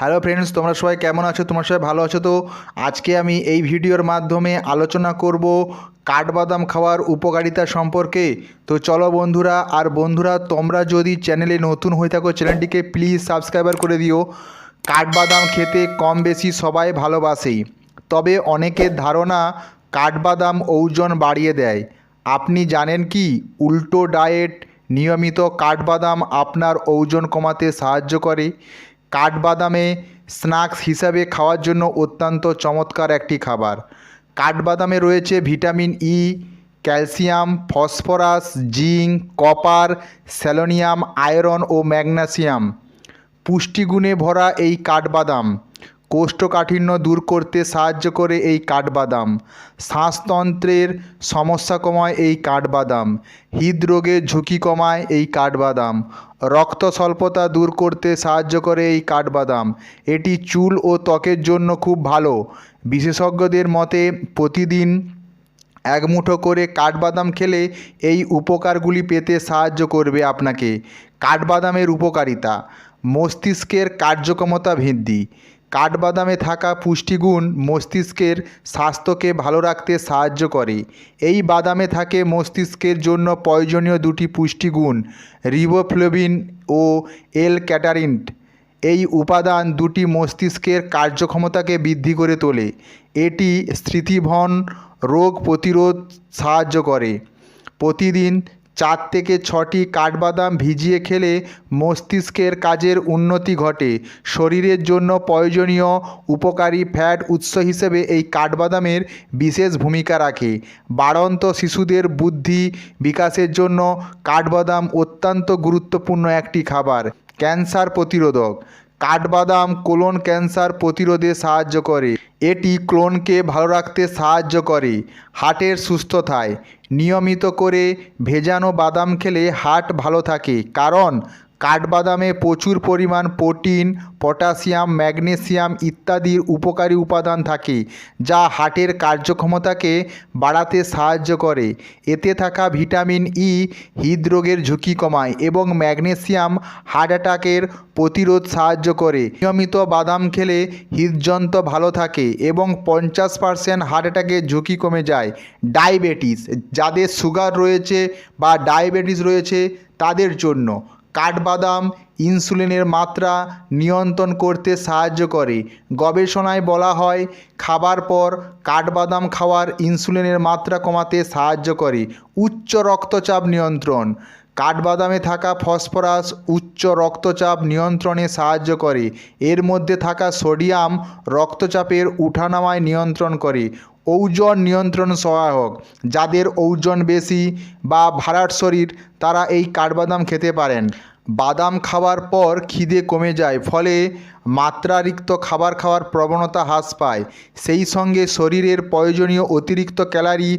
Hello friends, তোমরা সবাই কেমন আছো? তোমরা সবাই ভালো আছো? তো আজকে আমি এই ভিডিওর মাধ্যমে আলোচনা করব কাঠবাদাম খাওয়ার উপকারিতা সম্পর্কে। তো চলো বন্ধুরা, আর বন্ধুরা, তোমরা যদি চ্যানেলে নতুন হয়ে থাকো, চ্যানেলটিকে প্লিজ সাবস্ক্রাইবার করে দিও। কাঠবাদাম খেতে কম বেশি সবাই ভালোবাসেই। তবে অনেকের ধারণা কাঠবাদাম ওজন বাড়িয়ে দেয়। আপনি জানেন কি? উল্টো ডায়েট নিয়মিত কাঠবাদাম আপনার ওজন কমাতে সাহায্য করে। কাঠবাদামে স্ন্যাক্স হিসাবে খাওয়ার জন্য অত্যন্ত চমৎকার একটি খাবার। কাঠবাদামে রয়েছে vitamin E calcium, phosphorus, zinc, copper, selenium, iron ও ম্যাগনেসিয়াম। পুষ্টিগুণে ভরা এই কাঠবাদাম। কোষ্ঠকাঠিন্য দূর করতে সাহায্য করে এই কাঠবাদাম। শ্বাসতন্ত্রের সমস্যা কমায় এই কাঠবাদাম। হৃদরোগের ঝুঁকি কমায় এই কাঠবাদাম। রক্ত স্বল্পতা দূর করতে সাহায্য করে এই কাঠবাদাম। এটি চুল ও ত্বকের জন্য খুব ভালো। বিশেষজ্ঞদের মতে, প্রতিদিন এক মুঠো করে কাঠবাদাম খেলে এই উপকারগুলি পেতে সাহায্য করবে আপনাকে। কাঠবাদামের উপকারিতা। মস্তিষ্কের কার্যক্ষমতা বৃদ্ধি। কাঠবাদামে থাকা পুষ্টিগুণ মস্তিষ্কের স্বাস্থ্যকে ভালো রাখতে সাহায্য করে। এই বাদামে থাকে মস্তিষ্কের জন্য প্রয়োজনীয় দুটি পুষ্টিগুণ, রিবোফ্লোবিন ও এল ক্যাটারিন্ট এই উপাদান দুটি মস্তিষ্কের কার্যক্ষমতাকে বৃদ্ধি করে তোলে। এটি স্মৃতিভন রোগ প্রতিরোধ সাহায্য করে। প্রতিদিন চার থেকে ছটি কাঠবাদাম ভিজিয়ে খেলে মস্তিষ্কের কাজের উন্নতি ঘটে। শরীরের জন্য প্রয়োজনীয় উপকারী ফ্যাট উৎস হিসেবে এই কাঠবাদামের বিশেষ ভূমিকা রাখে। বাড়ন্ত শিশুদের বুদ্ধি বিকাশের জন্য কাঠবাদাম অত্যন্ত গুরুত্বপূর্ণ একটি খাবার, ক্যান্সার প্রতিরোধক। কাঠবাদাম কোলন ক্যান্সার প্রতিরোধে সাহায্য করে। এটি ক্লোনকে ভালো রাখতে সাহায্য করে, হার্টের সুস্থতায়। নিয়মিত করে ভেজানো বাদাম খেলে হার্ট ভালো থাকে, কারণ কাঠবাদামে প্রচুর পরিমাণ প্রোটিন, পটাশিয়াম ম্যাগনেসিয়াম ইত্যাদির উপকারী উপাদান থাকে, যা হার্টের কার্যক্ষমতাকে বাড়াতে সাহায্য করে। এতে থাকা ভিটামিন ই হৃদরোগের ঝুঁকি কমায় এবং ম্যাগনেসিয়াম হার্ট অ্যাটাকের প্রতিরোধ সাহায্য করে। নিয়মিত বাদাম খেলে হৃদযন্ত্র ভালো থাকে এবং পঞ্চাশ পার্সেন্ট হার্ট অ্যাটাকের ঝুঁকি কমে যায়। ডায়াবেটিস, যাদের সুগার রয়েছে বা ডায়াবেটিস রয়েছে, তাদের জন্য। কাঠবাদাম ইনসুলিনের মাত্রা নিয়ন্ত্রণ করতে সাহায্য করে। গবেষণায় বলা হয়, খাবার পর কাঠবাদাম খাওয়ার ইনসুলিনের মাত্রা কমাতে সাহায্য করে। উচ্চ রক্তচাপ নিয়ন্ত্রণ। কাঠবাদামে থাকা ফসফরাস উচ্চ রক্তচাপ নিয়ন্ত্রণে সাহায্য করে। এর মধ্যে থাকা সোডিয়াম রক্তচাপের উঠানামায় নিয়ন্ত্রণ করে। ওজন নিয়ন্ত্রণ সহায়ক, যাদের ওজন বেশি বা ভারাট শরীর, তারা এই কাঠবাদাম খেতে পারেন। বাদাম খাওয়ার পর খিদে কমে যায়, ফলে মাত্রারিক্ত খাবার খাওয়ার প্রবণতা হ্রাস পায়। সেই সঙ্গে শরীরের প্রয়োজনীয় অতিরিক্ত ক্যালারি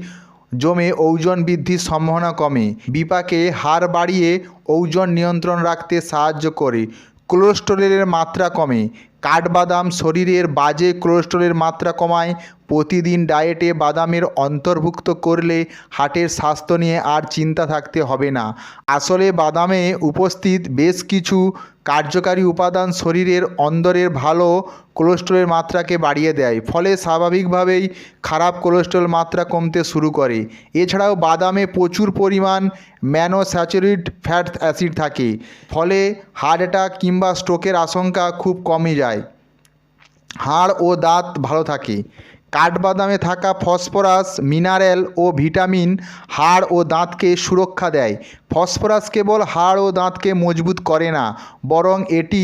জমে ওজন বৃদ্ধির সম্ভাবনা কমে। বিপাকে হার বাড়িয়ে ওজন নিয়ন্ত্রণ রাখতে সাহায্য করে। কোলেস্টেরলের মাত্রা কমে। কাঠবাদাম শরীরের বাজে কোলেস্টেরলের মাত্রা কমায়, প্রতিদিন ডায়েটে বাদামের অন্তর্ভুক্ত করলে হার্টের স্বাস্থ্য নিয়ে আর চিন্তা থাকতে হবে না। আসলে বাদামে উপস্থিত বেশ কিছু কার্যকারী উপাদান শরীরের অন্দরের ভালো কোলেস্ট্রলের মাত্রাকে বাড়িয়ে দেয়, ফলে স্বাভাবিকভাবেই খারাপ কোলেস্ট্রল মাত্রা কমতে শুরু করে। এছাড়াও বাদামে প্রচুর পরিমাণ ম্যানোস্যাচুরেট ফ্যাট অ্যাসিড থাকে, ফলে হার্ট অ্যাটাক কিংবা স্ট্রোকের আশঙ্কা খুব কমে যায়। হাড় ও দাঁত ভালো থাকে। কাঠবাদামে থাকা ফসফরাস, মিনারেল ও ভিটামিন হাড় ও দাঁতকে সুরক্ষা দেয়। ফসফরাস কেবল হাড় ও দাঁতকে মজবুত করে না, বরং এটি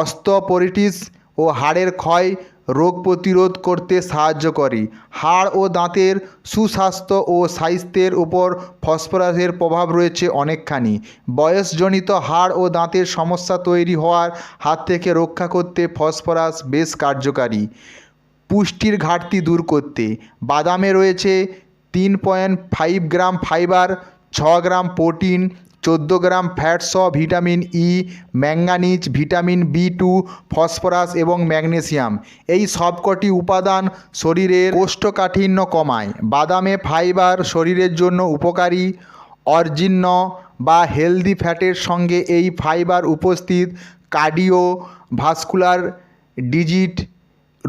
অস্টোপরিটিস ও হাড়ের ক্ষয় রোগ প্রতিরোধ করতে সাহায্য করে। হাড় ও দাঁতের সুস্বাস্থ্য ও স্বাস্থ্যের উপর ফসফরাসের প্রভাব রয়েছে অনেকখানি। বয়সজনিত হাড় ও দাঁতের সমস্যা তৈরি হওয়ার হাত থেকে রক্ষা করতে ফসফরাস বেশ কার্যকারী। পুষ্টির ঘাটতি দূর করতে। বাদামে রয়েছে তিন পয়েন্ট ফাইভ গ্রাম ফাইবার, ছ গ্রাম প্রোটিন চোদ্দ গ্রাম ফ্যাট সহ vitamin E manganese vitamin B two phosphorus এবং ম্যাগনেসিয়াম এই সবকটি উপাদান শরীরের কোষ্ঠকাঠিন্য কমায়। বাদামে ফাইবার শরীরের জন্য উপকারী। অর্জিন্য বা হেলদি ফ্যাটের সঙ্গে এই ফাইবার উপস্থিত। কার্ডিও ভাস্কুলার ডিজিট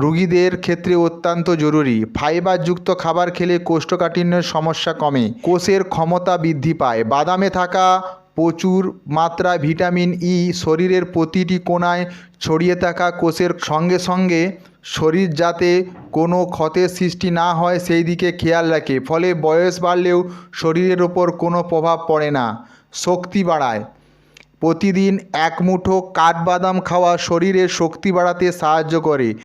রোগীদের ক্ষেত্রে অত্যন্ত জরুরি। ফাইবারযুক্ত খাবার খেলে কোষ্ঠকাঠিন্যের সমস্যা কমে। কোষের ক্ষমতা বৃদ্ধি পায়। বাদামে থাকা প্রচুর মাত্রায় ভিটামিন ই শরীরের প্রতিটি কোণায় ছড়িয়ে থাকা কোষের সঙ্গে সঙ্গে শরীর যাতে কোনো ক্ষতের সৃষ্টি না হয়, সেই দিকে খেয়াল রাখে। ফলে বয়স বাড়লেও শরীরের ওপর কোনো প্রভাব পড়ে না। শক্তি বাড়ায়। প্রতিদিন এক মুঠো কাঠবাদাম খাওয়া শরীরে শক্তি বাড়াতে সাহায্য করে।